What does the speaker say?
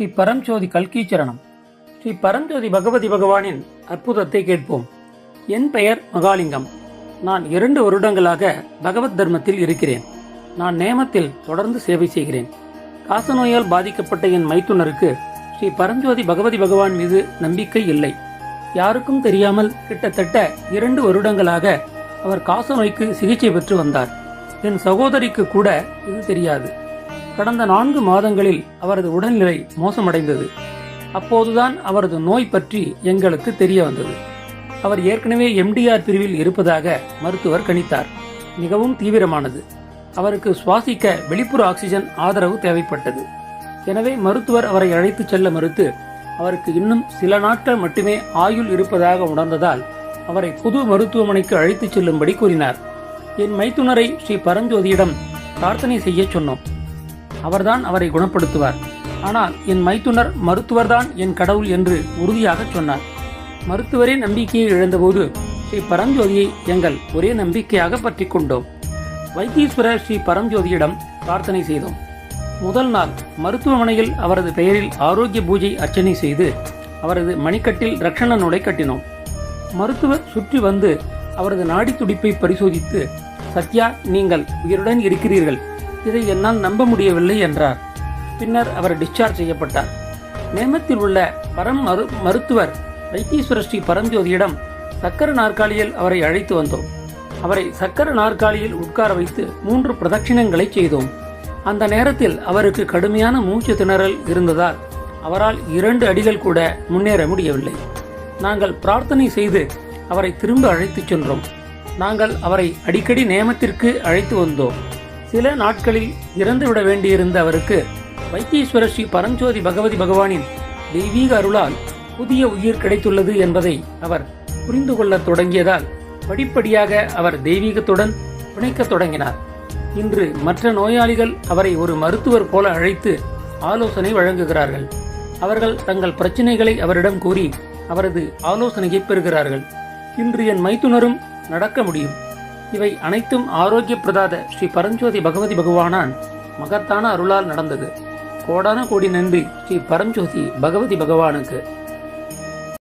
ஸ்ரீ பரம்ஜோதி கல்கீச்சரணம். ஸ்ரீ பரம்ஜோதி பகவதி பகவானின் அற்புதத்தை கேட்போம். என் பெயர் மகாலிங்கம். நான் இரண்டு வருடங்களாக பகவத் தர்மத்தில் இருக்கிறேன். நான் நேமத்தில் தொடர்ந்து சேவை செய்கிறேன். காசநோயால் பாதிக்கப்பட்ட என் மைத்துனருக்கு ஸ்ரீ பரஞ்சோதி பகவதி பகவான் மீது நம்பிக்கை இல்லை. யாருக்கும் தெரியாமல் கிட்டத்தட்ட இரண்டு வருடங்களாக அவர் காசநோய்க்கு சிகிச்சை பெற்று வந்தார். என் சகோதரிக்கு கூட இது தெரியாது. கடந்த நான்கு மாதங்களில் அவரது உடல்நிலை மோசமடைந்தது. அப்போதுதான் அவரது நோய் பற்றி எங்களுக்கு தெரிய வந்தது. அவர் ஏற்கனவே எம்டிஆர் பிரிவில் இருப்பதாக மருத்துவர் கணித்தார். மிகவும் தீவிரமானது. அவருக்கு சுவாசிக்க வெளிப்புற ஆக்சிஜன் ஆதரவு தேவைப்பட்டது. எனவே மருத்துவர் அவரை அழைத்துச் செல்ல மறுத்து அவருக்கு இன்னும் சில நாட்கள் மட்டுமே ஆயுள் இருப்பதாக உணர்ந்ததால் அவரை புது மருத்துவமனைக்கு அழைத்துச் செல்லும்படி கூறினார். என் மைத்துனரை ஸ்ரீ பரஞ்சோதியிடம் பிரார்த்தனை செய்ய சொன்னோம். அவர்தான் அவரை குணப்படுத்துவார். ஆனால் என் மைத்துனர் மருத்துவர்தான் என் கடவுள் என்று உறுதியாக சொன்னார். மருத்துவரே நம்பிக்கையை இழந்தபோது ஸ்ரீ பரஞ்சோதியை எங்கள் ஒரே நம்பிக்கையாக பற்றி கொண்டோம். வைத்தீஸ்வரர் ஸ்ரீ பரஞ்சோதியிடம் பிரார்த்தனை செய்தோம். முதல் நாள் மருத்துவமனையில் அவரது பெயரில் ஆரோக்கிய பூஜை அர்ச்சனை செய்து அவரது மணிக்கட்டில் ரக்ஷண நூலை கட்டினோம். மருத்துவர் சுற்றி வந்து அவரது நாடி துடிப்பை பரிசோதித்து சத்யா நீங்கள் உயிருடன் இருக்கிறீர்கள். இதை என்னால் நம்ப முடியவில்லை என்றார். பின்னர் அவர் டிஸ்சார்ஜ் செய்யப்பட்டார். நேமத்தில் உள்ள பரம் மரு மருத்துவர் வைத்தீஸ்வர ஸ்ரீ பரஞ்சோதியிடம் சக்கர நாற்காலியில் அவரை அழைத்து வந்தோம். அவரை சக்கர நாற்காலியில் உட்கார வைத்து மூன்று பிரதட்சிணங்களை செய்தோம். அந்த நேரத்தில் அவருக்கு கடுமையான மூச்சு திணறல் இருந்ததால் அவரால் இரண்டு அடிகள் கூட முன்னேற முடியவில்லை. நாங்கள் பிரார்த்தனை செய்து அவரை திரும்ப அழைத்துச் சென்றோம். நாங்கள் அவரை அடிக்கடி நேமத்திற்கு அழைத்து வந்தோம். சில நாட்களில் இறந்துவிட வேண்டியிருந்த அவருக்கு வைத்தீஸ்வர ஸ்ரீ பரஞ்சோதி பகவதி பகவானின் தெய்வீக அருளால் புதிய உயிர் கிடைத்துள்ளது என்பதை அவர் புரிந்து கொள்ளத் தொடங்கியதால் படிப்படியாக அவர் தெய்வீகத்துடன் பிணைக்கத் தொடங்கினார். இன்று மற்ற நோயாளிகள் அவரை ஒரு மருத்துவர் போல அழைத்து ஆலோசனை வழங்குகிறார்கள். அவர்கள் தங்கள் பிரச்சனைகளை அவரிடம் கூறி அவரது ஆலோசனையை பெறுகிறார்கள். இன்று என் மைத்துனரும் நடக்க முடியும். இவை அனைத்தும் ஆரோக்கிய பிரதாத ஸ்ரீ பரஞ்சோதி பகவதி பகவானான் மகத்தான அருளால் நடந்தது. கோடான கோடி நன்றி ஸ்ரீ பரஞ்சோதி பகவதி பகவானுக்கு.